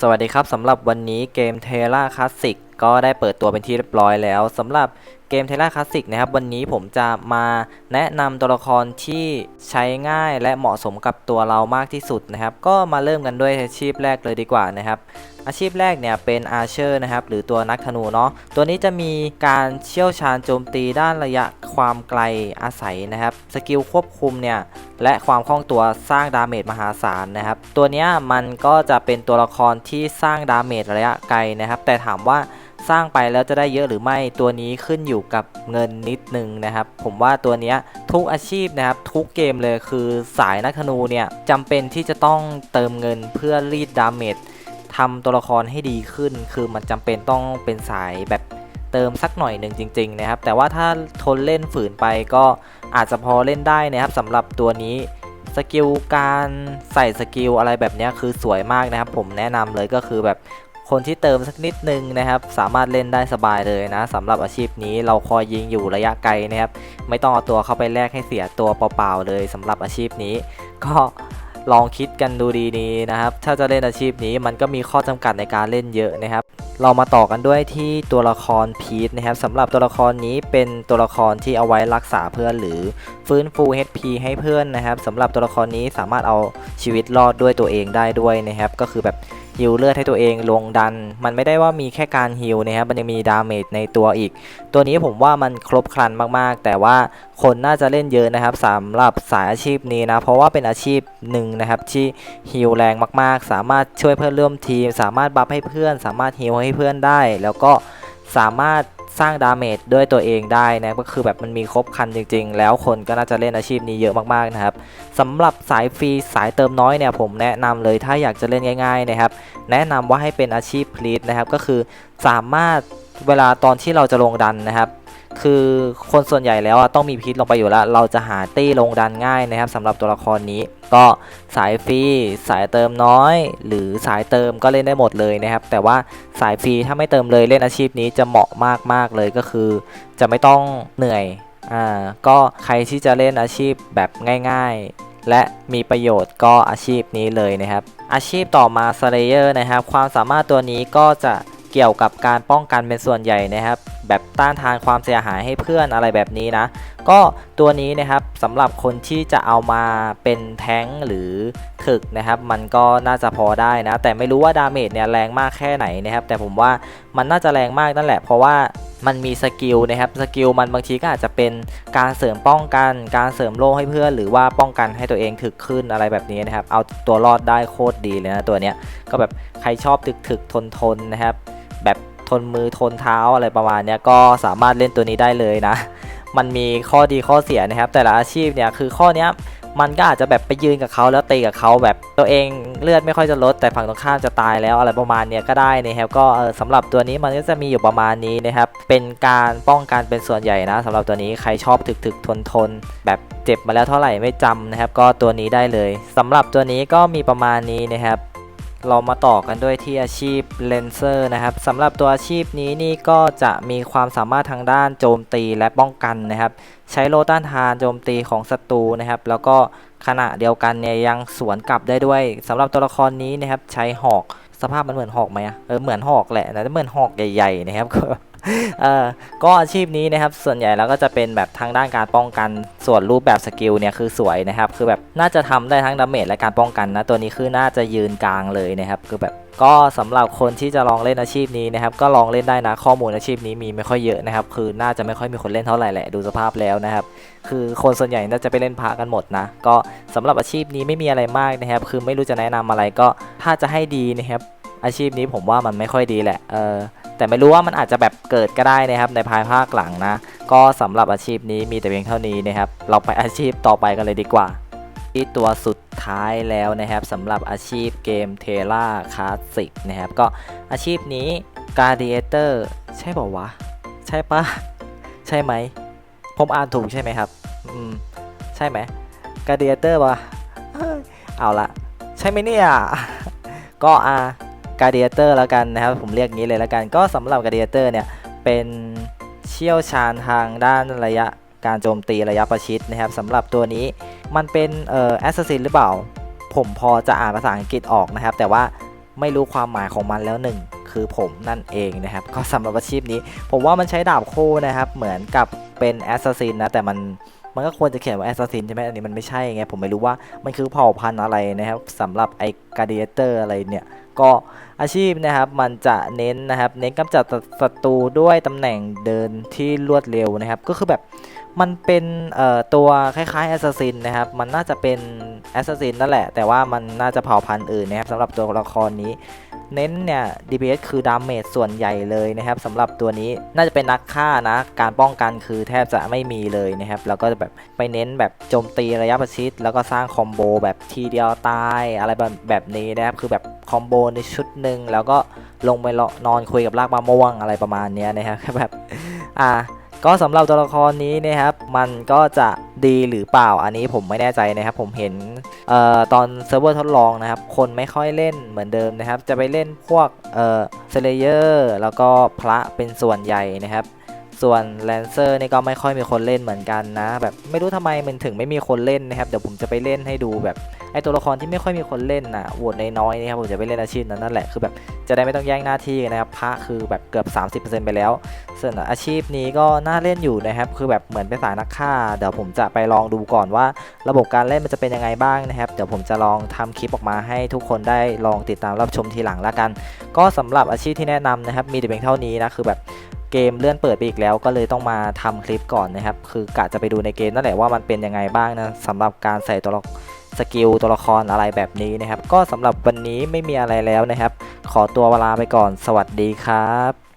สวัสดีครับสำหรับวันนี้เกมเทล่าคลาสสิ ก็ได้เปิดตัวเป็นที่เรียบร้อยแล้วสำหรับเกมเทล่าคลาสสิกนะครับวันนี้ผมจะมาแนะนำตัวละครที่ใช้ง่ายและเหมาะสมกับตัวเรามากที่สุดนะครับ ก็มาเริ่มกันด้วยอาชีพแรกเลยดีกว่านะครับ อาชีพแรกเนี่ยเป็นอาเชอร์นะครับหรือตัวนักธนูเนาะตัวนี้จะมีการเชี่ยวชาญโจมตีด้านระยะความไกลอาศัยนะครับ สกิลควบคุมเนี่ยและความคล่องตัวสร้างดาเมจมหาศาลนะครับ ตัวเนี้ยมันก็จะเป็นตัวละครที่สร้างดาเมจระยะไกลนะครับ แต่ถามว่า สร้างไปแล้วจะได้เยอะหรือไม่ตัวนี้ขึ้นอยู่กับเงินนิดนึงนะครับ ผมว่าตัวนี้ทุกอาชีพนะครับทุกเกมเลยคือสายนักธนูเนี่ยจำเป็นที่จะต้องเติมเงินเพื่อรีดดาเมจทำตัวละครให้ดีขึ้น คือมันจำเป็นต้องเป็นสายแบบเติมสักหน่อยหนึ่งจริง ๆ นะครับ แต่ว่าถ้าทนเล่นฝืนไปก็อาจจะพอเล่นได้นะครับสำหรับตัวนี้สกิลการใส่สกิลอะไรแบบนี้คือสวยมากนะครับ ผมแนะนำเลยก็คือแบบ คนที่เติมสักนิดนึงนะครับ สามารถเล่นได้สบายเลยนะสำหรับอาชีพนี้เราคอยยิงอยู่ระยะไกลนะครับ ไม่ต้องเอาตัวเข้าไปแลกให้เสียตัวเปล่าๆเลยสำหรับอาชีพนี้ ก็ลองคิดกันดูดีๆนะครับ ถ้าจะเล่นอาชีพนี้มันก็มีข้อจำกัดในการเล่นเยอะนะครับ เรามาต่อกันด้วยที่ตัวละครพีทนะครับสำหรับตัวละครนี้เป็นตัวละครที่เอาไว้รักษาเพื่อนหรือฟื้นฟู HP ให้เพื่อนนะครับสำหรับตัวละครนี้สามารถเอาชีวิตรอดด้วยตัวเองได้ด้วยนะครับ ก็คือแบบ ฮิลเลือดให้ตัวเองลงดัน มันไม่ได้ว่ามีแค่การฮิลนะครับมันยังมีดาเมจในตัวอีก ตัวนี้ผมว่ามันครบครันมากๆ แต่ว่าคนน่าจะเล่นเยอะนะครับสำหรับสายอาชีพนี้นะ เพราะว่าเป็นอาชีพหนึ่งนะครับที่ฮิลแรงมากๆ สามารถช่วยเพื่อนร่วมทีม สามารถบัฟให้เพื่อน สามารถฮิลให้เพื่อนได้ แล้วก็สามารถ สร้างดาเมจด้วยตัวเองได้นะก็คือแบบมันมีครบคันจริง ๆ แล้วคนก็น่าจะเล่นอาชีพนี้เยอะมากๆนะครับสำหรับสายฟรีสายเติมน้อยเนี่ยผมแนะนำเลยถ้าอยากจะเล่นง่าย ๆนะครับ แนะนำว่าให้เป็นอาชีพพลีทนะครับก็คือสามารถเวลาตอนที่เราจะลงดันนะครับ คือคนส่วนใหญ่แล้วอะต้องมีพิษลงไปอยู่แล้ว เราจะหาตี้ลงดันง่ายนะครับสำหรับตัวละครนี้ ก็สายฟรีสายเติมน้อย หรือสายเติมก็เล่นได้หมดเลยนะครับ แต่ว่าสายฟรีถ้าไม่เติมเลยเล่นอาชีพนี้จะเหมาะมากๆเลยก็คือ จะไม่ต้องเหนื่อยอ่าก็ใครที่จะเล่นอาชีพแบบง่ายๆและมีประโยชน์ก็อาชีพนี้เลยนะครับ อาชีพต่อมา Slayer นะครับ ความสามารถตัวนี้ก็จะ เกี่ยวกับการป้องกันเป็นส่วนใหญ่นะครับ แบบต้านทานความเสียหายให้เพื่อนอะไรแบบนี้นะ ก็ตัวนี้นะครับสำหรับคนที่จะเอามาเป็นแท้งหรือถึกนะครับ มันก็น่าจะพอได้นะ แต่ไม่รู้ว่าดาเมจเนี่ยแรงมากแค่ไหนนะครับ แต่ผมว่ามันน่าจะแรงมากนั่นแหละ เพราะว่ามันมีสกิลนะครับสกิลมันบางทีก็อาจจะเป็นการเสริมป้องกัน การเสริมโล่ให้เพื่อน หรือว่าป้องกันให้ตัวเองถึกขึ้นอะไรแบบนี้นะครับ เอาตัวรอดได้โคตรดีเลยนะตัวเนี้ยก็แบบใครชอบถึกถึกทนทนนะครับ แบบทนมือทนเท้าอะไรประมาณนี้ก็สามารถเล่นตัวนี้ได้เลยนะ มันมีข้อดีข้อเสียนะครับ แต่ละอาชีพเนี่ยคือข้อนี้มันก็อาจจะแบบไปยืนกับเขาแล้วตีกับเขาแบบตัวเองเลือดไม่ค่อยจะลดแต่ฝั่งตรงข้ามจะตายแล้วอะไรประมาณเนี้ยก็ได้นะครับก็เออสำหรับตัวนี้มันก็จะมีอยู่ประมาณนี้นะครับเป็นการป้องกันเป็นส่วนใหญ่นะสำหรับตัวนี้ใครชอบถึกถึกทนทนแบบเจ็บมาแล้วเท่าไหร่ไม่จำนะครับ ก็ตัวนี้ได้เลยสำหรับตัวนี้ก็มีประมาณนี้นะครับ เรามาต่อกันด้วยที่อาชีพเลนเซอร์นะครับสำหรับตัวอาชีพนี้นี่ก็จะมีความสามารถทางด้านโจมตีและป้องกันนะครับ ใช้โลต้านทานโจมตีของศัตรูนะครับ แล้วก็ขณะเดียวกันเนี่ยยังสวนกลับได้ด้วยสำหรับตัวละครนี้นะครับใช้หอกสภาพมันเหมือนหอกไหมอะเออเหมือนหอกแหละแต่เหมือนหอกใหญ่ๆนะครับก็ เออก็อาชีพนี้นะครับส่วนใหญ่แล้วก็จะเป็นแบบทางด้านการป้องกันส่วนรูปแบบสกิลเนี่ยคือสวยนะครับคือแบบน่าจะทำได้ทั้งดาเมจและการป้องกันนะตัวนี้คือน่าจะยืนกลางเลยนะครับคือแบบก็สำหรับคนที่จะลองเล่นอาชีพนี้นะครับก็ลองเล่นได้นะข้อมูลอาชีพนี้มีไม่ค่อยเยอะนะครับคือน่าจะไม่ค่อยมีคนเล่นเท่าไหร่แหละดูสภาพแล้วนะครับคือคนส่วนใหญ่น่าจะไปเล่นพระกันหมดนะก็สำหรับอาชีพนี้ไม่มีอะไรมากนะครับคือไม่รู้จะแนะนำอะไรก็ถ้าจะให้ดีนะครับ อาชีพนี้ผมว่ามันไม่ค่อยดีแหละเออแต่ไม่รู้ว่ามันอาจจะแบบเกิดก็ได้นะครับในภายภาคหลังนะ ก็สำหรับอาชีพนี้มีแต่เพียงเท่านี้นะครับ เราไปอาชีพต่อไปกันเลยดีกว่า ที่ตัวสุดท้ายแล้วนะครับสำหรับอาชีพเกมเทล่าคลาสสิกนะครับก็อาชีพนี้ Gladiator ใช่ป่าวะ ใช่ปะใช่ไหม ผมอ่านถูกใช่ไหมครับ อืม ใช่ไหม Gladiator ปะเอ้ยเอาละใช่ไหมเนี่ย ก็อ่า Gladiator แล้วกันนะครับ ผมเรียกงี้เลยแล้วกันก็สำหรับ Gladiator เนี่ยเป็นเชี่ยวชาญทางด้านระยะการโจมตีระยะประชิดนะครับสำหรับตัวนี้มันเป็นเอ่อแอสซัสซินหรือเปล่า ผมพอจะอ่านภาษาอังกฤษออกนะครับ แต่ว่าไม่รู้ความหมายของมันแล้วหนึ่งคือผมนั่นเองนะครับ ก็สำหรับอาชีพนี้ ผมว่ามันใช้ดาบคู่นะครับ เหมือนกับเป็นแอสซัสซินนะ แต่มันมันก็ควรจะเขียนว่าแอสซัสซินใช่ไหมอันนี้มันไม่ใช่ไงผมไม่รู้ว่ามันคือเผ่าพันธุ์อะไรนะครับสำหรับไอ้การเดียเตอร์อะไรเนี่ย ก็ อาชีพนะครับมันจะเน้นนะครับเน้นกำจัดศัตรูด้วยตำแหน่งเดินที่รวดเร็วนะครับ ก็คือแบบมันเป็นตัวคล้ายๆแอสซัสซินนะครับ มันน่าจะเป็นแอสซัสซินนั่นแหละ แต่ว่ามันน่าจะเผ่าพันธุ์อื่นนะครับสำหรับตัวละครนี้เน้นเนี่ย DPS คือดาเมจส่วนใหญ่เลยนะครับสำหรับตัวนี้น่าจะเป็นนักฆ่านะ การป้องกันคือแทบจะไม่มีเลยนะครับ แล้วก็จะแบบไปเน้นแบบโจมตีระยะประชิด แล้วก็สร้างคอมโบแบบทีเดียวตายอะไรแบบแบบนี้นะครับ คือแบบคอมโบในชุดหนึ่งแล้วก็ลงไปนอนคุยกับรากมะม่วงอะไรประมาณนี้นะครับแบบอ่าก็สำหรับตัวละครนี้นะครับ มันก็จะดีหรือเปล่าอันนี้ผมไม่แน่ใจนะครับ ผมเห็นเอ่อตอนเซิร์ฟเวอร์ทดลองนะครับ คนไม่ค่อยเล่นเหมือนเดิมนะครับ จะไปเล่นพวกเอ่อเซเลเยอร์แล้วก็พระเป็นส่วนใหญ่นะครับ ส่วนแลนเซอร์นี่ก็ไม่ค่อยมีคนเล่นเหมือนกันนะ แบบไม่รู้ทำไมมันถึงไม่มีคนเล่นนะครับ เดี๋ยวผมจะไปเล่นให้ดูแบบไอตัวละครที่ไม่ค่อยมีคนเล่นนะโหวตน้อยๆนะครับผมจะไปเล่นอาชีพนั้นนั่นแหละคือแบบจะได้ไม่ต้องแย่งหน้าที่นะครับพระคือแบบเกือบ 30%ไปแล้ว ส่วนอาชีพนี้ก็น่าเล่นอยู่นะครับ คือแบบเหมือนเป็นสายนักฆ่า เดี๋ยวผมจะไปลองดูก่อนว่า ระบบการเล่นมันจะเป็นยังไงบ้างนะครับ เดี๋ยวผมจะลองทำคลิปออกมาให้ทุกคนได้ลองติดตามรับชมทีหลังและกัน ก็สำหรับอาชีพที่แนะนำนะครับมีแต่เพียงเท่านี้นะคือแบบ เกมเลื่อนเปิดไปอีกแล้วก็เลยต้องมาทำคลิปก่อนนะครับ คือกะจะไปดูในเกมนั่นแหละว่ามันเป็นยังไงบ้างนะสำหรับการใส่ตัวละสกิลตัวละครอะไรแบบนี้นะครับ ก็สำหรับวันนี้ไม่มีอะไรแล้วนะครับ ขอตัวเวลาไปก่อนสวัสดีครับ